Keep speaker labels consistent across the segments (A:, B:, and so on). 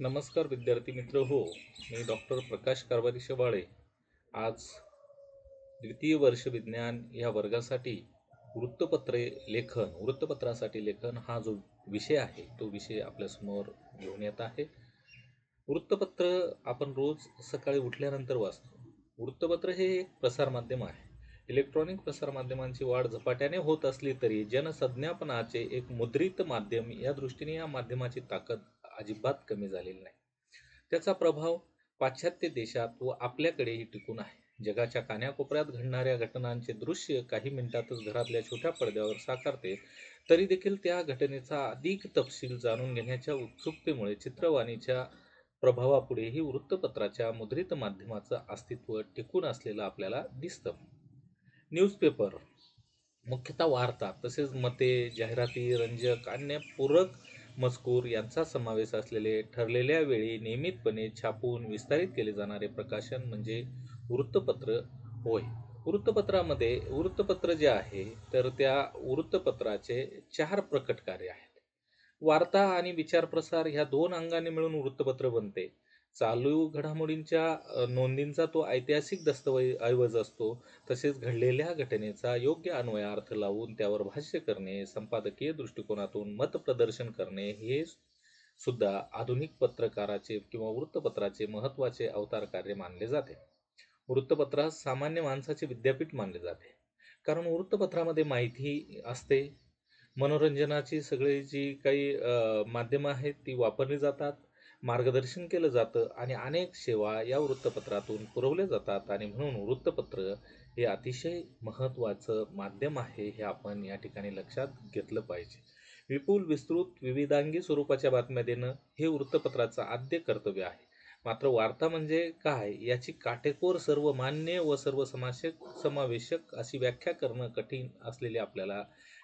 A: नमस्कार विद्यार्थी मित्र हो मी डॉक्टर प्रकाश कारभारी शेवाळे आज द्वितीय वर्ष विज्ञान या वर्गासाठी वृत्तपत्रे लेखन वृत्तपत्रासाठी लेखन हा जो विषय आहे तो विषय आपल्यासमोर घेऊन येत आहे. वृत्तपत्र आपण रोज सकाळी उठल्यानंतर वाचतो. वृत्तपत्र हे एक प्रसारमाध्यम आहे. इलेक्ट्रॉनिक प्रसारमाध्यमांची वाढ झपाट्याने होत असली तरी जनसंज्ञापनाचे एक मुद्रित माध्यम या दृष्टीने या माध्यमाची ताकद अजिबात कमी झालेली नाही. त्याचा प्रभाव पाश्चात्य देशात व आपल्याकडेही टिकून आहे. जगाच्या कान्याकोपऱ्यात घडणाऱ्या घटनांचे दृश्य काही मिनिटातच घरातल्या छोट्या पडद्यावर साकारते तरी देखील त्या घटनेचा अधिक तपशील जाणून घेण्याच्या उत्सुकतेमुळे चित्रवाणीच्या प्रभावापुढेही वृत्तपत्राच्या मुद्रित माध्यमाचं अस्तित्व टिकून असलेलं आपल्याला दिसतं. न्यूजपेपर मुख्यतः वार्ता तसेच मते जाहिराती रंजक अन्य पूरक मजकूर यांचा समावेश असलेले ठरलेल्या वेळी नियमितपणे छापून विस्तारित केले जाणारे प्रकाशन म्हणजे वृत्तपत्र होय. वृत्तपत्रामध्ये वृत्तपत्र जे आहे तर त्या वृत्तपत्राचे चार प्रकट कार्य आहेत. वार्ता आणि विचारप्रसार ह्या दोन अंगाने मिळून वृत्तपत्र बनते. चालू घडामोडींच्या नोंदींचा तो ऐतिहासिक दस्तऐवज असतो. तसेच घडलेल्या घटनेचा योग्य अन्वयार्थ लावून त्यावर भाष्य करणे संपादकीय दृष्टिकोनातून मतप्रदर्शन करणे हे सुद्धा आधुनिक पत्रकाराचे किंवा वृत्तपत्राचे महत्त्वाचे अवतार कार्य मानले जाते. वृत्तपत्रास सामान्य माणसाचे विद्यापीठ मानले जाते. कारण वृत्तपत्रामध्ये माहिती असते. मनोरंजनाची सगळी जी काही माध्यमं आहेत ती वापरली जातात. मार्गदर्शन केलं जातं आणि अनेक सेवा या वृत्तपत्रातून पुरवल्या जातात आणि म्हणून वृत्तपत्र हे अतिशय महत्त्वाचं माध्यम आहे हे आपण या ठिकाणी लक्षात घेतलं पाहिजे. विपुल विस्तृत विविधांगी स्वरूपाच्या बातम्या देणं हे वृत्तपत्राचं आद्य कर्तव्य आहे. मात्र वार्ता म्हणजे काय याची काटेकोर सर्व मान्य व सर्व समाशक समावेशक अशी व्याख्या करणं कठीण असलेले आपल्याला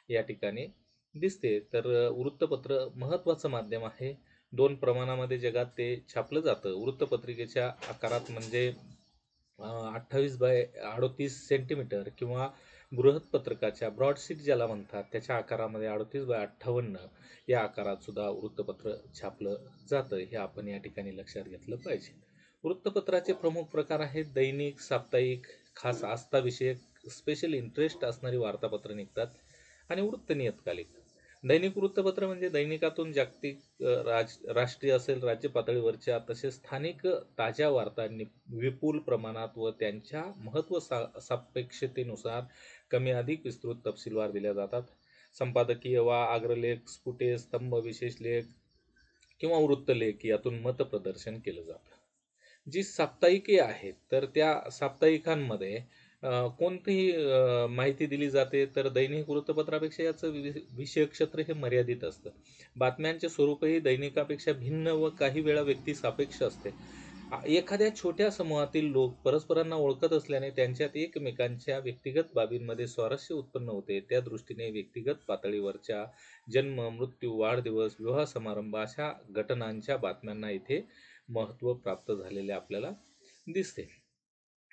A: या ठिकाणी दिसते. तर वृत्तपत्र महत्त्वाचं माध्यम आहे. दोन प्रमाणामध्ये जगात ते छापलं जातं. वृत्तपत्रिकेच्या आकारात म्हणजे अठ्ठावीस बाय अडोतीस सेंटीमीटर किंवा बृहत्पत्रकाच्या ब्रॉडशीट ज्याला म्हणतात त्याच्या आकारामध्ये अडोतीस बाय अठ्ठावन्न या आकारात सुद्धा वृत्तपत्र छापलं जातं. हे आपण या ठिकाणी लक्षात घेतलं पाहिजे. वृत्तपत्राचे प्रमुख प्रकार आहेत दैनिक साप्ताहिक खास आस्थाविषयक स्पेशल इंटरेस्ट असणारी वार्तापत्रं निघतात आणि वृत्त नियतकालिक. दैनिक वृत्तपत्र म्हणजे दैनिकातून जागतिक राज राष्ट्रीय असेल राज्य पातळीवरच्या तसेच स्थानिक ताज्या वार्तांनी विपुल प्रमाणात व त्यांच्या महत्त्व सा सापेक्षतेनुसार कमी अधिक विस्तृत तपशीलवार दिल्या जातात. संपादकीय वा अग्रलेख स्फुटे स्तंभ विशेष लेख किंवा वृत्तलेख यातून मतप्रदर्शन केलं जातं. जी साप्ताहिके आहेत तर त्या साप्ताहिकांमध्ये कोणतीही माहिती दिली जाते तर दैनिक वृत्तपत्रापेक्षा याचं वि- विषय क्षेत्र हे मर्यादित असतं. बातम्यांचे स्वरूपही दैनिकापेक्षा भिन्न व काही वेळा व्यक्ती सापेक्ष असते. एखाद्या छोट्या समूहातील लोक परस्परांना ओळखत असल्याने त्यांच्यात एकमेकांच्या व्यक्तिगत बाबींमध्ये स्वारस्य उत्पन्न होते. त्या दृष्टीने व्यक्तिगत पातळीवरच्या जन्म मृत्यू वाढदिवस विवाह समारंभ अशा घटनांच्या बातम्यांना इथे महत्त्व प्राप्त झालेले आपल्याला दिसते.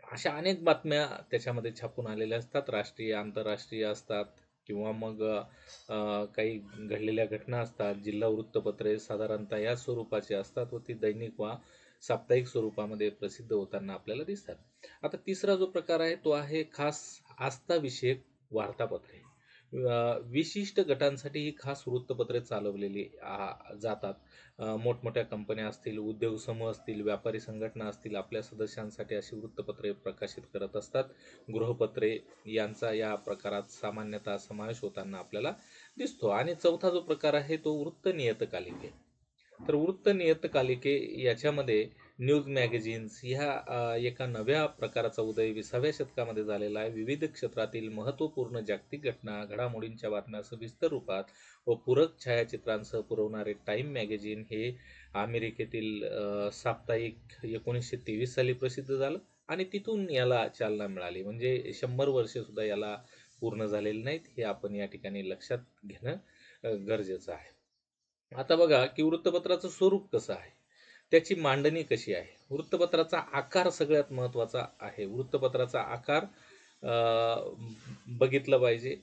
A: अशा अनेक बातम्या त्याच्यामध्ये छापून आलेल्या असतात. राष्ट्रीय आंतरराष्ट्रीय असतात किंवा मग काही घडलेल्या घटना असतात. जिल्हा वृत्तपत्रे साधारणतः या स्वरूपाची असतात व ती दैनिक वा साप्ताहिक स्वरूपामध्ये प्रसिद्ध होताना आपल्याला दिसतात. आता तिसरा जो प्रकार आहे तो आहे खास आस्थाविषयक वार्तापत्रे. विशिष्ट गटांसाठी ही खास वृत्तपत्रे चालवलेली आ, जातात. मोठमोठ्या कंपन्या असतील उद्योग समूह असतील व्यापारी संघटना असतील आपल्या सदस्यांसाठी अशी वृत्तपत्रे प्रकाशित करत असतात. गृहपत्रे यांचा या प्रकारात सामान्यतः समावेश होताना आपल्याला दिसतो. आणि चौथा जो प्रकार आहे तो वृत्त नियतकालिके तर वृत्त नियतकालिके याच्यामध्ये न्यूज मॅगझिन्स ह्या एका नव्या प्रकाराचा उदय विसाव्या शतकामध्ये झालेला आहे. विविध क्षेत्रातील महत्त्वपूर्ण जागतिक घटना घडामोडींच्या बातम्या सविस्तर रूपात व पूरक छायाचित्रांसह पुरवणारे टाईम मॅगझिन हे अमेरिकेतील साप्ताहिक एकोणीसशे तेवीस साली प्रसिद्ध झालं आणि तिथून याला चालना मिळाली. म्हणजे शंभर वर्षेसुद्धा याला पूर्ण झालेले नाहीत हे आपण या ठिकाणी लक्षात घेणं गरजेचं आहे. आता बघा की वृत्तपत्राचं स्वरूप कसं आहे? त्याची मांडणी कशी आहे? वृत्तपत्राचा आकार सगळ्यात महत्त्वाचा आहे. वृत्तपत्राचा आकार बघितलं पाहिजे.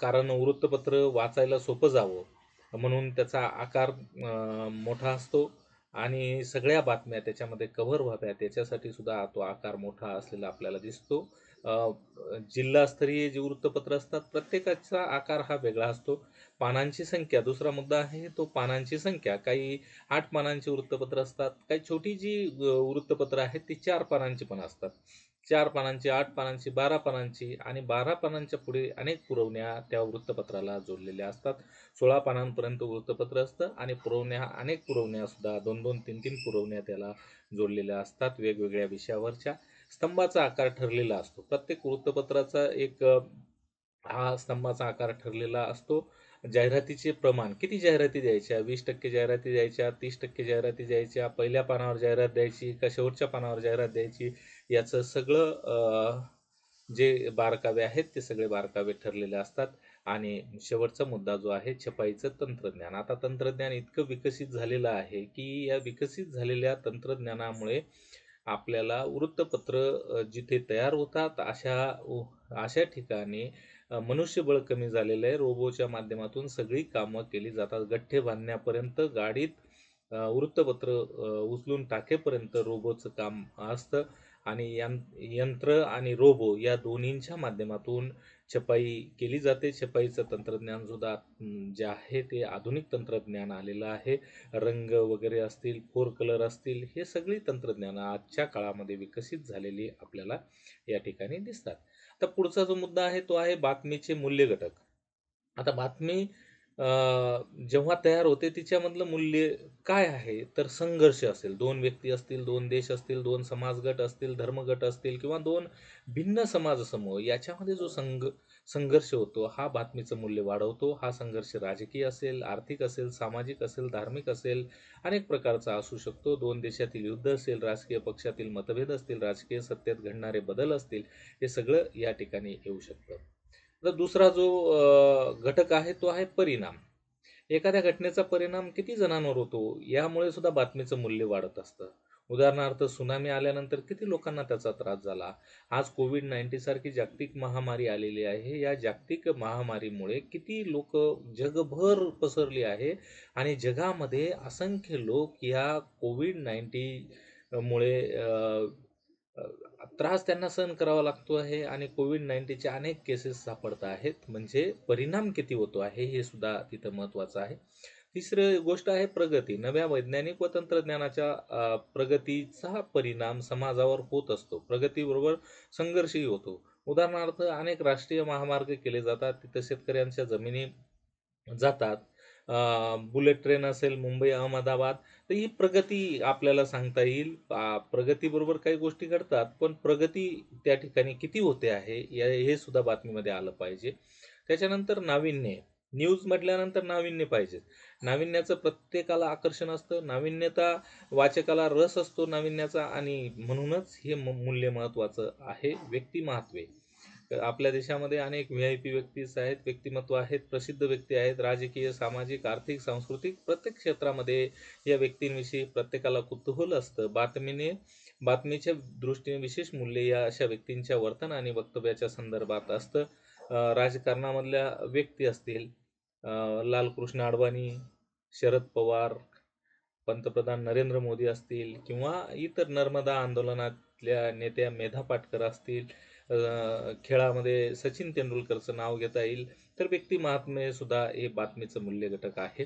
A: कारण वृत्तपत्र वाचायला सोपं जावं म्हणून त्याचा आकार मोठा असतो. आणि सगळ्या बातम्या त्याच्यामध्ये कव्हर व्हाव्यात याच्यासाठी सुद्धा तो आकार मोठा असलेला आपल्याला दिसतो. जिल्हास्तरीय जे वृत्तपत्र असतात प्रत्येकाचा आकार हा वेगळा असतो. पानांची संख्या. दुसरा मुद्दा आहे तो पानांची संख्या. काही आठ पानांची वृत्तपत्र असतात काही छोटी जी वृत्तपत्र आहेत ती चार पानांची पण असतात. चार पानांची आठ पानांची बारा पानांची आणि बारा पानांच्या पुढे अनेक पुरवण्या त्या वृत्तपत्राला जोडलेल्या असतात. सोळा पानांपर्यंत वृत्तपत्र असतं आणि पुरवण्या अनेक पुरवण्या सुद्धा दोन दोन तीन तीन पुरवण्या त्याला जोडलेल्या असतात वेगवेगळ्या विषयावरच्या. स्तंभाचा आकार ठरलेला असतो. प्रत्येक वृत्तपत्राचा एक हा स्तंभाचा आकार ठरलेला असतो. जाहिरातीचे प्रमाण. किती जाहिराती द्यायच्या? वीस टक्के जाहिराती द्यायच्या तीस टक्के जाहिराती द्यायच्या पहिल्या पानावर जाहिरात द्यायची का शेवटच्या पानावर जाहिरात द्यायची? याचं सगळं जे बारकावे आहेत ते सगळे बारकावे ठरलेले असतात. आणि शेवटचा मुद्दा जो आहे छपाईचं तंत्रज्ञान. आता तंत्रज्ञान इतकं विकसित झालेलं आहे की या विकसित झालेल्या तंत्रज्ञानामुळे आपल्याला वृत्तपत्र जिथे तयार होतात अशा अशा ठिकाणी मनुष्यबळ कमी झालेलं आहे. रोबोच्या माध्यमातून सगळी कामं केली जातात. गठ्ठे बांधण्यापर्यंत गाडीत वृत्तपत्र उचलून टाकेपर्यंत रोबोचं काम असतं. आणि यंत्र आणि रोबो या दोन्हींच्या माध्यमातून छपाई केली जाते. छपाईचं तंत्रज्ञान सुद्धा जे आहे ते आधुनिक तंत्रज्ञान आलेलं आहे. रंग वगैरे असतील फोर कलर असतील हे सगळी तंत्रज्ञान आजच्या काळामध्ये विकसित झालेली आपल्याला या ठिकाणी दिसतात. आता पुढचा जो मुद्दा आहे तो आहे बातमीचे मूल्य घटक आता बातमी अ, जेव्हा तयार होते तिच्यामधलं मूल्य काय आहे? तर संघर्ष असेल. दोन व्यक्ती असतील दोन देश असतील दोन समाजगट असतील धर्मगट असतील किंवा दोन भिन्न समाजसमूह याच्यामध्ये जो संघ संघर्ष होतो हा बातमीचं मूल्य वाढवतो. हा संघर्ष राजकीय असेल आर्थिक असेल सामाजिक असेल धार्मिक असेल अनेक प्रकारचा असू शकतो. दोन देशातील युद्ध असेल राजकीय पक्षातील मतभेद असतील राजकीय सत्तेत घडणारे बदल असतील हे सगळं या ठिकाणी येऊ शकतं. तर दुसरा जो घटक आहे तो आहे परिणाम. एखाद्या घटनेचा परिणाम किती जणांवर होतो यामुळे सुद्धा बातमीचं मूल्य वाढत असतं. उदाहरणार्थ सुनामी आल्यानंतर किती लोकांना त्याचा त्रास झाला? आज कोविड नाईन्टीन सारखी जागतिक महामारी आलेली आहे. या जागतिक महामारीमुळे किती लोक जगभर पसरली आहे आणि जगामध्ये असंख्य लोक या कोविड नाईन्टीमुळे त्रास त्यांना सहन करावा लागतो आहे आणि कोविड नाईन्टीनचे अनेक केसेस सापडत आहेत. म्हणजे परिणाम किती होतो आहे हे सुद्धा तिथं महत्त्वाचं आहे. तिसरी गोष्ट आहे प्रगती. नव्या वैज्ञानिक व तंत्रज्ञानाच्या प्रगतीचा परिणाम समाजावर होत असतो. प्रगतीबरोबर संघर्षही होतो. उदाहरणार्थ अनेक राष्ट्रीय महामार्ग केले जातात. तिथं शेतकऱ्यांच्या जमिनी जातात. बुलेट ट्रेन असेल मुंबई अहमदाबाद तर ही प्रगती आपल्याला सांगता येईल. प्रगतीबरोबर काही गोष्टी घडतात पण प्रगती त्या ठिकाणी किती होते आहे या हे सुद्धा बातमीमध्ये आलं पाहिजे. त्याच्यानंतर नाविन्य न्यूज म्हटल्यानंतर नाविन्य पाहिजे नाविन्याचं प्रत्येकाला आकर्षण असतं नाविन्यता वाचकाला रस असतो नाविन्याचा आणि म्हणूनच हे म- मूल्य महत्त्वाचं आहे व्यक्तिमहत्वे आपल्या देशामध्ये अनेक व्ही आय पी व्यक्तीच आहेत व्यक्तिमत्व आहेत प्रसिद्ध व्यक्ती आहेत राजकीय सामाजिक आर्थिक सांस्कृतिक प्रत्येक क्षेत्रामध्ये या व्यक्तींविषयी प्रत्येकाला कुतूहल असतं. बातमीने बातमीच्या दृष्टीने विशेष मूल्य या अशा व्यक्तींच्या वर्तन आणि वक्तव्याच्या संदर्भात असतं. राजकारणामधल्या व्यक्ती असतील लालकृष्ण अडवाणी शरद पवार पंतप्रधान नरेंद्र मोदी असतील किंवा इतर नर्मदा आंदोलनातल्या नेत्या मेधा पाटकर असतील खेळामध्ये सचिन तेंडुलकरचं नाव घेता येईल. तर व्यक्तिमहात्म्य सुद्धा हे बातमीचं मूल्य घटक आहे.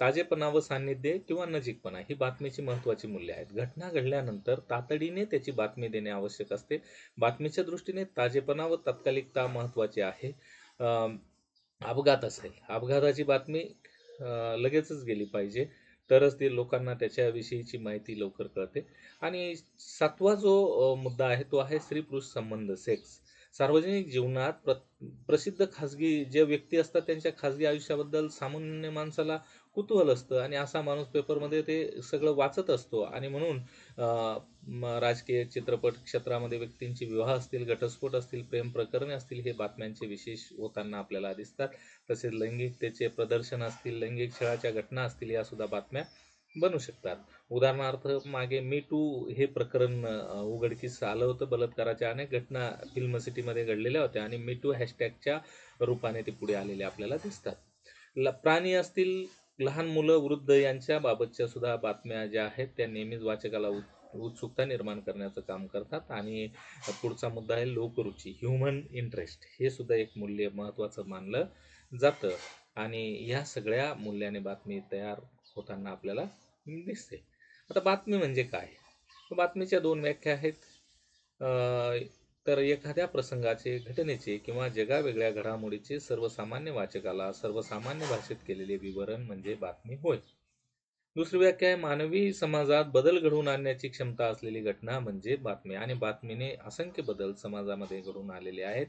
A: ताजेपणा व सान्निध्य किंवा नजीकपणा ही बातमीची महत्त्वाची मूल्य आहेत. घटना घडल्यानंतर तातडीने त्याची बातमी देणे आवश्यक असते. बातमीच्या दृष्टीने ताजेपणा व तात्कालिकता महत्त्वाची आहे. अपघात असेल अपघाताची बातमी लगेचच गेली पाहिजे. तरच ते लोकांना त्याच्याविषयीची माहिती लवकर कळते. आणि सातवा जो मुद्दा आहे तो आहे स्त्री पुरुष संबंध सेक्स सार्वजनिक जीवनात प्र प्रसिद्ध खाजगी जे व्यक्ती असतात त्यांच्या खाजगी आयुष्याबद्दल सामान्य माणसाला कुतूहल असतं आणि असा माणूस पेपरमध्ये ते सगळं वाचत असतो. आणि म्हणून म- राजकीय चित्रपट क्षेत्रामध्ये व्यक्तींचे विवाह असतील घटस्फोट असतील प्रेम प्रकरणे असतील हे बातम्यांचे विशेष होताना आपल्याला दिसतात. तसेच लैंगिकतेचे प्रदर्शन असतील लैंगिक छळाच्या घटना असतील या सुद्धा बातम्या बनू शकतात. उदाहरणार्थ मागे मी टू हे प्रकरण उघडकीस आलं होतं. बलात्काराच्या अनेक घटना फिल्म सिटीमध्ये घडलेल्या होत्या आणि मी टू हॅशटॅगच्या रूपाने ते पुढे आलेले आपल्याला दिसतात. ल- प्राणी असतील लहान मुलं वृद्ध यांच्या बाबतच्या सुद्धा बातम्या ज्या आहेत त्या नेहमीच वाचकाला उत्सुकता निर्माण करण्याचं काम करतात. आणि पुढचा मुद्दा आहे लोकरुची ह्युमन इंटरेस्ट हे सुद्धा एक मूल्य महत्त्वाचं मानलं जातं. आणि ह्या सगळ्या मूल्याने बातमी तयार होताना आपल्याला दिसते. आता बातमी म्हणजे काय? बातमीच्या दोन व्याख्या आहेत. तर एखाद्या प्रसंगाचे घटनेचे किंवा जगावेगळ्या घडामोडीचे सर्वसामान्य वाचकाला सर्वसामान्य भाषेत केलेले विवरण म्हणजे बातमी होय. दुसरी व्याख्या आहे मानवी समाजात बदल घडवून आणण्याची क्षमता असलेली घटना म्हणजे बातमी. आणि बातमीने असंख्य बदल समाजामध्ये घडून आलेले आहेत.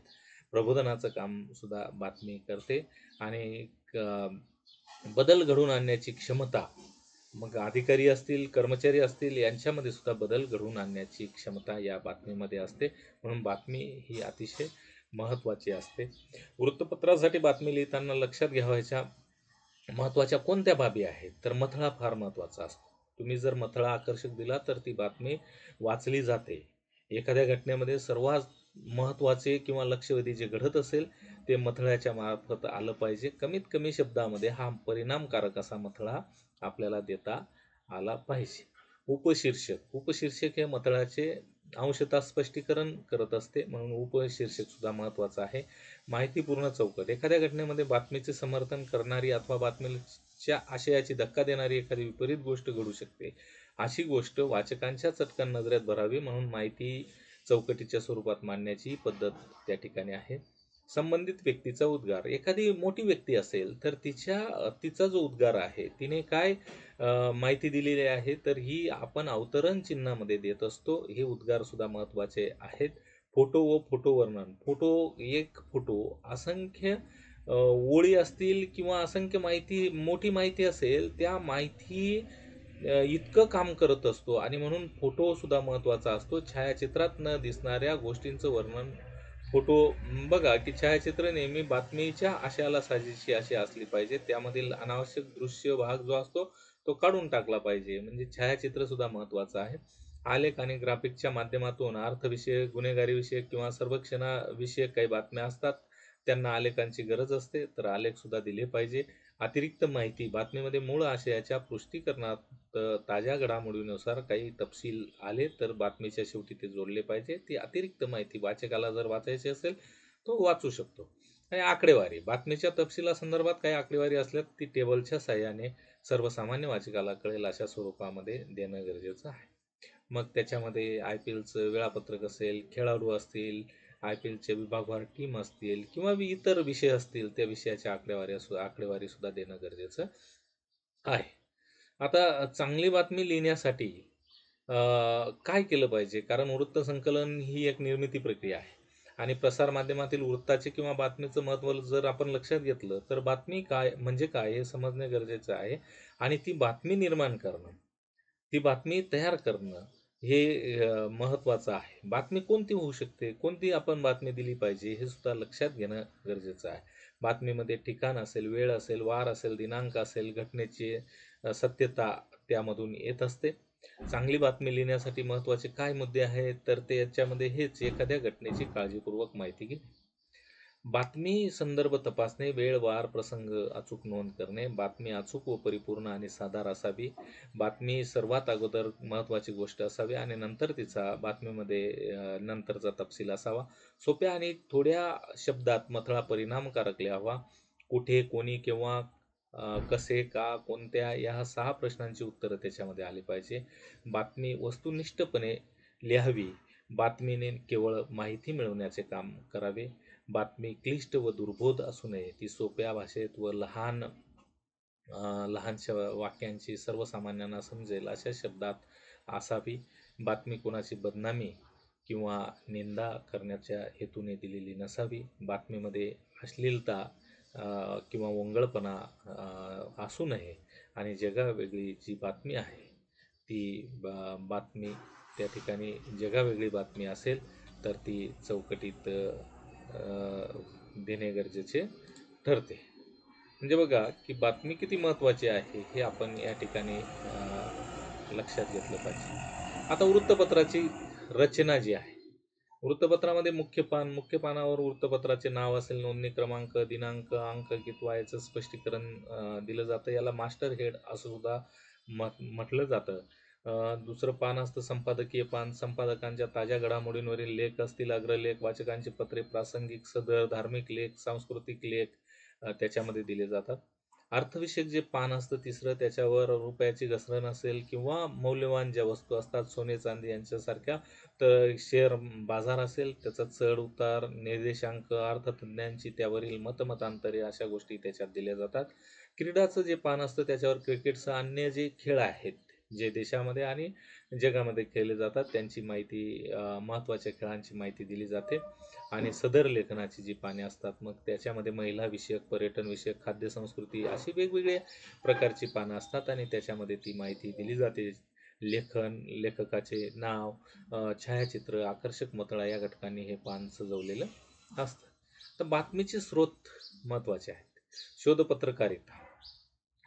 A: प्रबोधनाचं काम सुद्धा बातमी करते. आणि क- बदल घडवून आणण्याची क्षमता मग अधिकारी असतील कर्मचारी असतील यांच्यामध्ये सुद्धा बदल घडवून आणण्याची क्षमता या बातमीमध्ये असते. म्हणून बातमी ही अतिशय महत्त्वाची असते. वृत्तपत्रासाठी बातमी लिहिताना लक्षात घ्यावायच्या महत्त्वाच्या कोणत्या बाबी आहेत? तर मथळा फार महत्त्वाचा असतो. तुम्ही जर मथळा आकर्षक दिला तर ती बातमी वाचली जाते. एखाद्या घटनेमध्ये सर्वात महत्त्वाचे किंवा लक्षवेधी जे घडत असेल ते मथळ्याच्या मार्फत आलं पाहिजे. कमीत कमी शब्दामध्ये हा परिणामकारक असा मथळा आपल्याला देता आला पाहिजे. उपशीर्षक उपशीर्षक हे मथळाचे अंशतः स्पष्टीकरण करत असते म्हणून उपशीर्षक सुद्धा महत्त्वाचं आहे. माहितीपूर्ण चौकट एखाद्या घटनेमध्ये बातमीचे समर्थन करणारी अथवा बातमीच्या आशयाची धक्का देणारी एखादी विपरीत गोष्ट घडू शकते. अशी गोष्ट वाचकांच्या चटकन नजरेत भरावी म्हणून माहिती चौकटीच्या स्वरूपात मांडण्याची पद्धत त्या ठिकाणी आहे. संबंधित व्यक्तीचा उद्गार. एखादी मोठी व्यक्ती असेल तर तिच्या तिचा जो उद्गार आहे तिने काय माहिती दिलेली आहे तर ही आपण अवतरण चिन्हामध्ये देत असतो. हे उद्गार सुद्धा महत्त्वाचे आहेत. फोटो व फोटो वर्णन. फोटो एक फोटो असंख्य ओळी असतील किंवा असंख्य माहिती मोठी माहिती असेल त्या माहिती इतकं काम करत असतो. आणि म्हणून फोटोसुद्धा महत्त्वाचा असतो. छायाचित्रात न दिसणाऱ्या गोष्टींचं वर्णन फोटो बघा की छायाचित्र नेहमी बातमीच्या आशयाला साजेशी अशी असली पाहिजे. त्यामधील अनावश्यक दृश्य भाग जो असतो तो काढून टाकला पाहिजे. म्हणजे छायाचित्र सुद्धा महत्त्वाचं आहे. आलेख आणि ग्राफिकच्या माध्यमातून अर्थविषयक गुन्हेगारीविषयक किंवा सर्वेक्षणाविषयक काही बातम्या असतात. त्यांना आलेखांची गरज असते तर आलेख सुद्धा दिले पाहिजे. अतिरिक्त माहिती बातमीमध्ये मूळ आशयाच्या पुष्टीकरणात ताज्या घडामोडीनुसार काही तपशील आले तर बातमीच्या शेवटी ते जोडले पाहिजे. ती अतिरिक्त माहिती वाचकाला जर वाचायची असेल तो वाचू शकतो. आणि आकडेवारी बातमीच्या तपशिलासंदर्भात काही आकडेवारी असल्यास ती टेबलच्या सहाय्याने सर्वसामान्य वाचकाला कळेल अशा स्वरूपामध्ये देणं गरजेचं आहे. मग त्याच्यामध्ये आय पी एलचं वेळापत्रक असेल खेळाडू असतील आय पी एलच्या विभागवार टीम असतील किंवा इतर विषय असतील त्या विषयाच्या आकडेवारी असु आकडेवारी सुद्धा देणं गरजेचं आहे. आता चांगली बातमी लिहिण्यासाठी काय केलं पाहिजे? कारण वृत्त संकलन ही एक निर्मिती प्रक्रिया आहे. आणि प्रसारमाध्यमातील वृत्ताचे किंवा बातमीचं महत्त्व जर आपण लक्षात घेतलं तर बातमी काय म्हणजे काय हे समजणे गरजेचं आहे. आणि ती बातमी निर्माण करणं ती बातमी तयार करणं हे महत्त्वाचं आहे. बातमी कोणती होऊ शकते? कोणती आपण बातमी दिली पाहिजे? हे सुद्धा लक्षात घेणं गरजेचं आहे. बातमीमध्ये ठिकाण असेल वेळ असेल वार असेल दिनांक असेल घटनेची सत्यता त्यामधून येत असते. चांगली बातमी लिहिण्यासाठी महत्त्वाचे काय मुद्दे आहेत? तर ते याच्यामध्ये हेच एखाद्या घटनेची काळजीपूर्वक माहिती घेणे बातमी संदर्भ तपासणे वेळ वार प्रसंग अचूक नोंद करणे बातमी अचूक व परिपूर्ण आणि साधार असावी. बातमी सर्वात अगोदर महत्त्वाची गोष्ट असावी आणि नंतर तिचा बातमीमध्ये नंतरचा तपशील असावा. सोप्या आणि थोड्या शब्दात मथळा परिणामकारक लिहावा. कुठे कोणी किंवा कसे का कोणत्या या सहा प्रश्नांची उत्तरं त्याच्यामध्ये आली पाहिजे. बातमी वस्तुनिष्ठपणे लिहावी. बातमीने केवळ माहिती मिळवण्याचे काम करावे. बातमी क्लिष्ट व दुर्बोध असू नये. ती सोप्या भाषेत व लहान लहानशा वाक्यांची सर्वसामान्यांना समजेल. अशा शब्दात असावी. बातमी कोणाची बदनामी किंवा निंदा करण्याच्या हेतूने दिलेली नसावी. बातमीमध्ये अश्लीलता किंवा ओंगळपणा असू नये आणि जगावेगळी जी बातमी आहे ती बा बातमी त्या ठिकाणी जगावेगळी बातमी असेल तर ती चौकटीत देणे गरजेचे ठरते म्हणजे बघा की बातमी किती महत्त्वाची आहे हे आपण या ठिकाणी लक्षात घेतलं पाहिजे आता वृत्तपत्राची रचना जी आहे वृत्तपत्रामध्ये मुख्य पान, मुख्य पानावर वृत्तपत्राचे नाव असेल, नोंदणी क्रमांक, दिनांक, अंक किंवा याचं स्पष्टीकरण दिलं जातं. याला मास्टर हेड असं सुद्धा म्हटलं जातं. दुसरं पान असतं संपादकीय पान. संपादकांच्या ताज्या घडामोडींवरील लेख असतील, अग्रलेख, वाचकांची पत्रे, प्रासंगिक सदर, धार्मिक लेख, सांस्कृतिक लेख त्याच्यामध्ये दिले जातात. अर्थविषयक जे पान असतं तिसरं त्याच्यावर रुपयाची घसरण असेल किंवा मौल्यवान ज्या वस्तू असतात सोने, चांदी यांच्यासारख्या तर शेअर बाजार असेल, त्याचा चढ-उतार, निर्देशांक, अर्थतज्ञांची त्यावरील मतमतांतरे अशा गोष्टी त्याच्यात दिल्या जातात. क्रीडाचं जे पान असतं त्याच्यावर क्रिकेटचं अन्य जे खेळ आहेत, जे देशामध्ये आणि जगामध्ये खेळले जातात त्यांची माहिती महत्त्वाच्या खेळांची माहिती दिली जाते आणि सदर लेखनाची जी पाने असतात, मग त्याच्यामध्ये महिलाविषयक पर्यटनविषयक खाद्य संस्कृती अशी वेगवेगळ्या प्रकारची पानं असतात आणि त्याच्यामध्ये ती माहिती दिली जाते. लेखन, लेखकाचे नाव, छायाचित्र, आकर्षक मतळा या घटकांनी हे पान सजवलेलं असतं. तर बातमीचे स्रोत महत्त्वाचे आहेत. शोधपत्रकारिता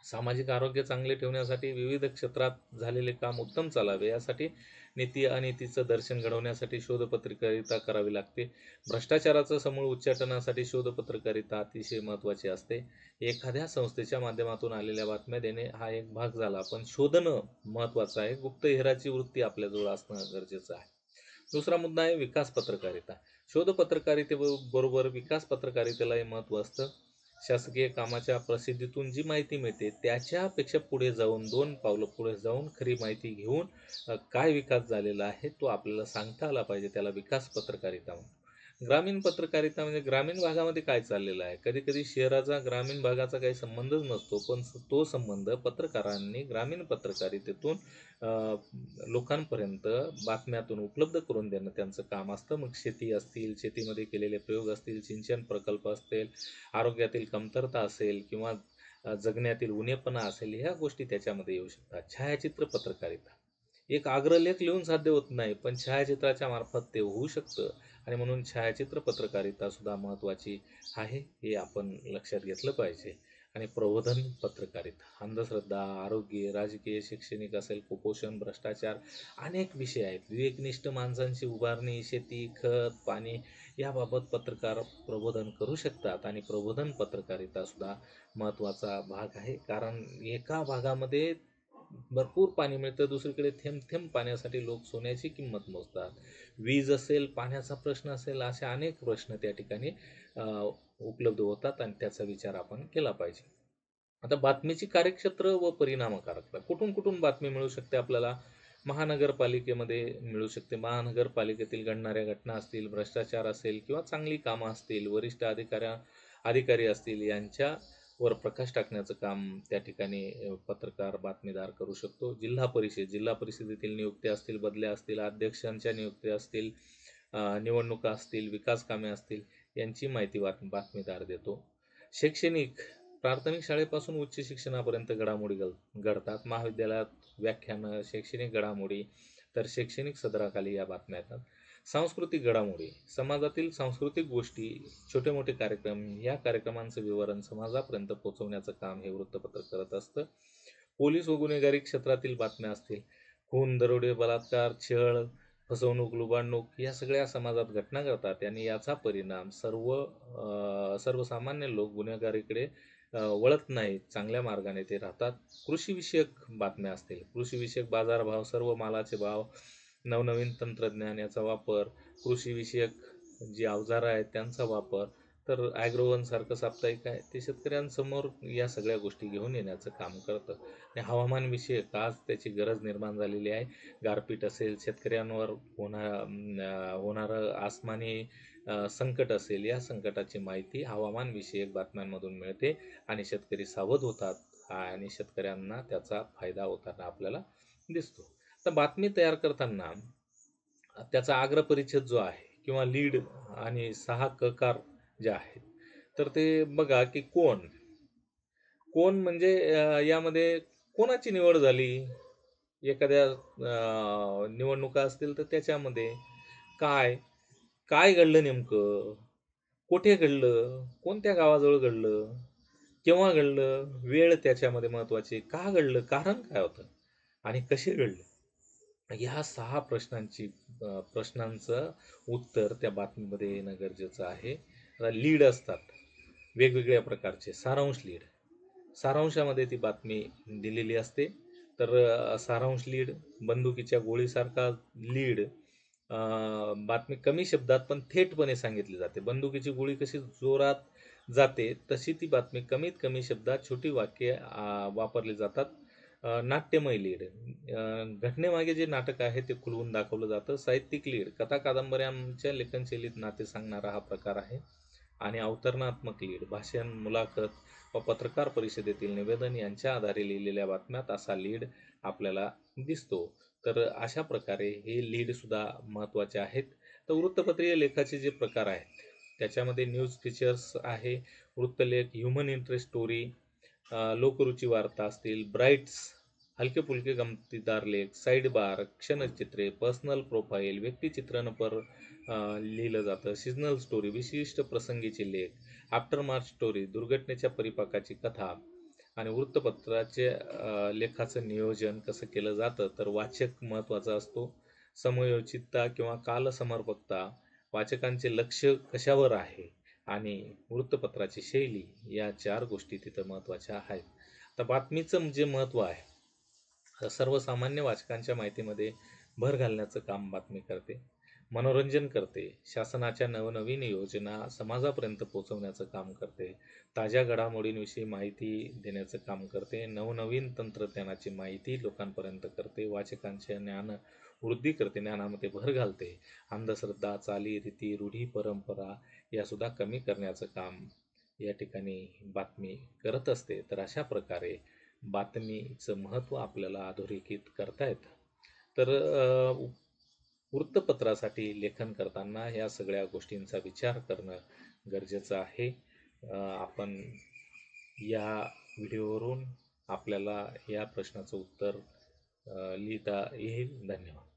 A: सामाजिक आरोग्य चांगले ठेवण्यासाठी विविध क्षेत्रात झालेले काम उत्तम चालावे यासाठी नीती अनितीचं दर्शन घडवण्यासाठी शोधपत्रकारिता करावी लागते. भ्रष्टाचाराचं समूळ उच्चाटनासाठी शोधपत्रकारिता अतिशय महत्त्वाची असते. एखाद्या संस्थेच्या माध्यमातून आलेल्या बातम्या देणे हा एक भाग झाला, पण शोधणं महत्त्वाचं आहे. गुप्तहेराची वृत्ती आपल्याजवळ असणं गरजेचं आहे. दुसरा मुद्दा आहे विकास पत्रकारिता. शोध पत्रकारितेबरोबर विकास पत्रकारितेलाही महत्त्व असतं. शासकीय कामाच्या प्रसिद्धीतून जी माहिती मिळते त्याच्यापेक्षा पुढे जाऊन दोन पावलं पुढे जाऊन खरी माहिती घेऊन काय विकास झालेला आहे तो आपल्याला सांगता आला पाहिजे. त्याला विकास पत्रकारिता म्हणून ग्रामीण पत्रकारिता म्हणजे ग्रामीण भागामध्ये काय चाललेलं आहे. कधी-कधी शहराचा ग्रामीण भागाचा काही संबंधच नसतो, पण तो संबंध पत्रकारांनी ग्रामीण पत्रकारितेतून लोकांपर्यंत बातम्यातून उपलब्ध करून देणं त्यांचं काम असतं. मग शेती असतील, शेतीमध्ये केलेले प्रयोग असतील, सिंचन प्रकल्प असतील, आरोग्यातील कमतरता असेल किंवा जगण्यातील उणेपणा असेल, ह्या गोष्टी त्याच्यामध्ये येऊ शकतात. छायाचित्र पत्रकारिता. एक अग्रलेख लिहून साध्य होत नाही, पण छायाचित्राच्या मार्फत ते होऊ शकतं आणि म्हणून छायाचित्र पत्रकारितासुद्धा महत्त्वाची आहे, हे आपण लक्षात घेतलं पाहिजे. आणि प्रबोधन पत्रकारिता. अंधश्रद्धा, आरोग्य, राजकीय, शैक्षणिक असेल, कुपोषण, भ्रष्टाचार अनेक विषय आहेत. विवेकनिष्ठ माणसांची उभारणी, शेती, खत, पाणी याबाबत पत्रकार प्रबोधन करू शकतात आणि प्रबोधन पत्रकारितासुद्धा महत्त्वाचा भाग आहे. कारण एका भागामध्ये भरपूर पाणी मिळतं, दुसरीकडे थेंब-थेंब पाण्यासाठी लोक सोन्याची किंमत मोजतात. वीज असेल, पाण्याचा प्रश्न असेल, असे अनेक प्रश्न त्या ठिकाणी उपलब्ध होतात आणि त्याचा विचार आपण केला पाहिजे. आता बातमीची कार्यक्षेत्र व परिणामकारकता. कुठून-कुठून बातमी मिळू शकते आपल्याला? महानगरपालिकेमध्ये मिळू शकते. महानगरपालिकेतील घडणाऱ्या घटना असतील, भ्रष्टाचार असेल किंवा चांगली कामं असतील, वरिष्ठ अधिकाऱ्या अधिकारी असतील यांच्या वर प्रकाश टाकण्याचं काम त्या ठिकाणी पत्रकार, बातमीदार करू शकतो. जिल्हा परिषद, जिल्हा परिषदेतील नियुक्त्या असतील, बदल्या असतील, अध्यक्षांच्या नियुक्त्या असतील, निवडणुका असतील, विकास कामे असतील यांची माहिती बात बातमीदार देतो. शैक्षणिक, प्राथमिक शाळेपासून उच्च शिक्षणापर्यंत घडामोडी घड घडतात. महाविद्यालयात व्याख्यानं, शैक्षणिक घडामोडी, तर शैक्षणिक सदराखाली या बातम्या येतात. सांस्कृतिक घडामोडी, समाजातील सांस्कृतिक गोष्टी, छोटे-मोठे कार्यक्रम, या कार्यक्रमांचं विवरण समाजापर्यंत पोहोचवण्याचं काम हे वृत्तपत्र करत असतं. पोलीस व गुन्हेगारी क्षेत्रातील बातम्या असतील, खून, दरोडे, बलात्कार, छळ, फसवणूक, लुबाडणूक या सगळ्या समाजात घटना घडतात आणि याचा परिणाम सर्व सर्वसामान्य लोक गुन्हेगारीकडे वळत नाहीत. चांगल्या मार्गाने ते राहतात. कृषीविषयक बातम्या असतील, कृषीविषयक बाजारभाव, सर्व मालाचे भाव, नवनवीन तंत्रज्ञान याचा वापर, कृषीविषयक जी अवजारं आहेत त्यांचा वापर, तर ॲग्रोवनसारखं साप्ताहिक आहे, ते शेतकऱ्यांसमोर या सगळ्या गोष्टी घेऊन येण्याचं काम करतं. आणि हवामानविषयक आज त्याची गरज निर्माण झालेली आहे. गारपीट असेल, शेतकऱ्यांवर होणार होणारं आसमानी संकट असेल, या संकटाची माहिती हवामानविषयक बातम्यांमधून मिळते आणि शेतकरी सावध होतात आणि शेतकऱ्यांना त्याचा फायदा होताना आपल्याला दिसतो. तर बातमी तयार करताना त्याचा अग्रपरिच्छेद जो आहे किंवा लीड आणि सहा ककार जे आहेत, तर ते बघा की कोण? कोण म्हणजे यामध्ये कोणाची निवड झाली? एखाद्या निवडणुका असतील तर त्याच्यामध्ये काय? काय घडलं नेमकं? कुठे घडलं? कोणत्या गावाजवळ घडलं? केव्हा घडलं? वेळ त्याच्यामध्ये महत्त्वाची. का घडलं? कारण काय होतं? आणि कसे घडलं? म्हणजे ह्या सहा प्रश्नांची प्रश्नांचं उत्तर त्या बातमीमध्ये येणं गरजेचं आहे. लीड असतात. वेगवेगळ्या प्रकारचे. सारांश लीड. सारांशामध्ये ती बातमी दिलेली असते. तर सारांश लीड बंदुकीच्या गोळीसारखा लीड बातमी कमी शब्दात पण थेटपणे सांगितली जाते. बंदुकीची गोळी कशी जोरात जाते तशी ती बातमी कमीत कमी शब्दात छोटी वाक्ये वापरली जातात. नाट्यमय लीड. घटनेमागे जे नाटक आहे ते खुलवून दाखवलं जातं. साहित्यिक लीड. कथा कादंबऱ्यांच्या लेखनशैलीत नाते सांगणारा हा प्रकार आहे. आणि अवतरणात्मक लीड. भाषण मुलाखत व पत्रकार परिषदेतील निवेदन यांच्या आधारे लिहिलेल्या बातम्यात असा लीड आपल्याला दिसतो. तर अशा प्रकारे हे लीड सुद्धा महत्त्वाचे आहेत. तर वृत्तपत्रीय लेखाचे जे प्रकार आहेत त्याच्यामध्ये न्यूज फीचर्स आहे. वृत्तलेख ह्युमन इंटरेस्ट स्टोरी लोकरुची वार्ता असतील ब्राईट्स हलके फुलके गमतीदार लेख साईड बार क्षणचित्रे पर्सनल प्रोफाईल व्यक्तिचित्रणपर लिहिलं जातं सिजनल स्टोरी विशिष्ट प्रसंगीचे लेख आफ्टर मार्च स्टोरी दुर्घटनेच्या परिपाकाची कथा आणि वृत्तपत्राचे लेखाचं नियोजन कसं केलं जातं तर वाचक महत्त्वाचा असतो. समयोचितता किंवा कालसमर्पकता वाचकांचे लक्ष कशावर आहे? आणि वृत्तपत्राची शैली या चार गोष्टी तिथं महत्त्वाच्या आहेत. आता बातमीचं जे महत्त्व आहे सर्वसामान्य वाचकांच्या माहितीमध्ये भर घालण्याचं काम बातमी करते मनोरंजन करते शासनाच्या नवनवीन योजना समाजापर्यंत पोहोचवण्याचं काम करते ताज्या घडामोडींविषयी माहिती देण्याचं काम करते नवनवीन तंत्रज्ञानाची माहिती लोकांपर्यंत करते वाचकांचे ज्ञान वृद्धी करते ज्ञानामध्ये भर घालते अंधश्रद्धा चालीरीती रूढी परंपरा यासुद्धा कमी करण्याचं काम या ठिकाणी बातमी करत असते. तर अशा प्रकारे बातमीचं महत्त्व आपल्याला अधोरेखित करता येतं. तर वृत्तपत्रासाठी लेखन करताना या सगळ्या गोष्टींचा विचार करणं गरजेचं आहे. आपण या व्हिडिओवरून आपल्याला या प्रश्नाचं उत्तर लिहिता येईल. धन्यवाद.